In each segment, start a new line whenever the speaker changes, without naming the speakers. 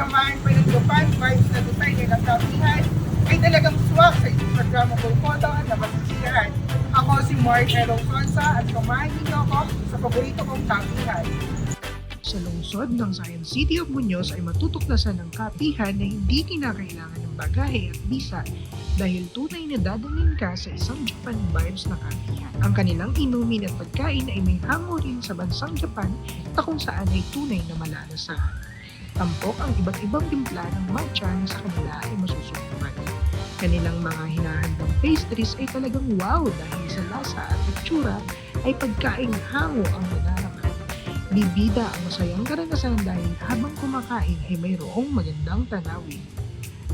samahan
pinaglupan, vibes na design ng kasabihan, ay talagang swak sa Instagramable
photo at napasisiyahan. Ako si Mark Erong at samahan ninyo ako sa paborito kong kapihan. Sa lungsod ng Zion City of Muñoz ay matutuklasan ng kapihan na hindi kinakailangan ng bagahe at visa dahil tunay na dadalhin ka sa isang Japan vibes na kapihan. Ang kanilang inumin at pagkain ay may hango rin sa bansang Japan na kung saan ay tunay na malalasahan. Tampok ang iba't ibang timpla ng matcha na sa kanila ay masusubukan. Kanilang mga hinahandang pastries ay talagang wow dahil sa lasa at itsura ay pagkaing hango ang manaraman. Bibida ang masayang karanasan dahil habang kumakain ay mayroong magandang tanawin.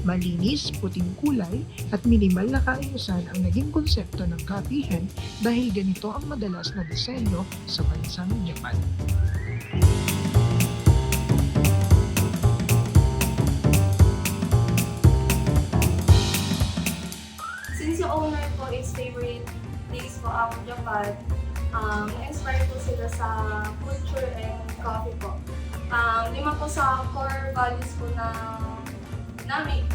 Malinis, puting kulay at minimal na kaayusan ang naging konsepto ng kapihan dahil ganito ang madalas na disenyo sa bansang Japan.
Ko is favorite place ko ang Japan, um, na-inspire po sila sa culture and coffee po. Um, lima po sa core values po na namin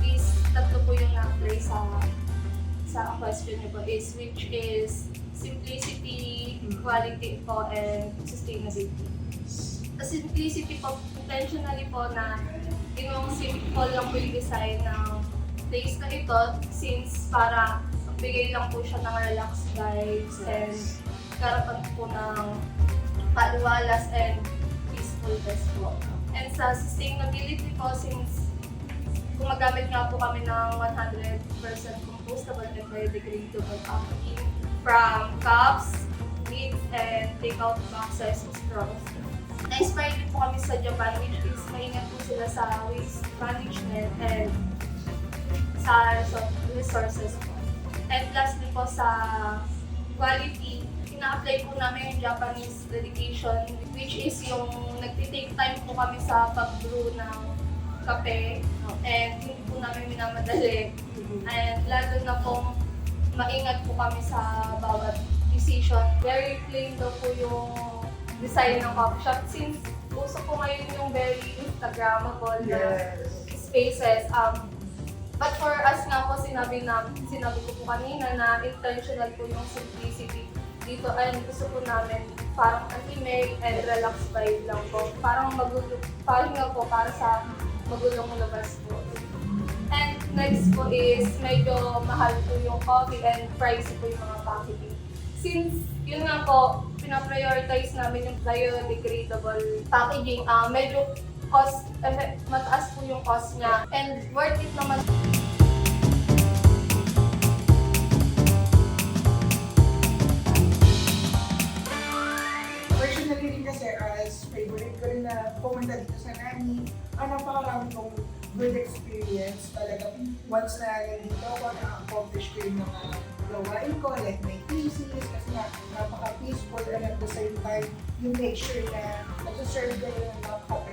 is tatlo po yung na-apply sa sa question niyo po is which is simplicity, quality po, and sustainability. Sa simplicity po, intentionally po na ginawang simple lang po yung design ng place na ito since para magbigay lang po siya ng relaxed vibes and karapan po ng paliwalas and peacefulness po. And sa sustainability po, since gumagamit nga po kami ng 100% compostable and biodegradable packaging from cups, lids, and take-out boxes, straws. Na-inspire din po kami sa Japan which is maingat po sila sa waste management and sa resources po. And lastly po sa quality, ina-apply po namin yung Japanese dedication which is yung nagtitake time po kami sa pag-brew ng kape and hindi po namin minamadali. And lalo na po maingat po kami sa bawat decision. Very plain daw po yung design ng coffee shop since uso po ngayon yung very Instagrammable na spaces. Um, but for us nga po, sinabi, na, sinabi ko po kanina na intentional po yung simplicity dito and gusto po namin parang anti-make and relax vibe lang po. Parang magulo, parang po para sa magulong labas po. And next po is medyo mahal po yung coffee and pricey po yung mga packaging. Since yun nga po, pinaprioritize namin yung biodegradable packaging, ah medyo cost, eh, mataas po yung cost niya and worth it naman
Personally rin kasi as favorite ko rin na pumunta dito sa Nani, ang napakarami kong good experience talaga. Once na nandito ako, na-accomplish ko yung mga gawain ko, like my thesis, kasi nga napaka-peaceful and at the same time, you make sure na nasa-serve ko yung na drinks.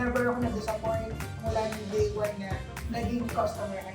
Never ako na-disappoint mula ng day one na naging customer ka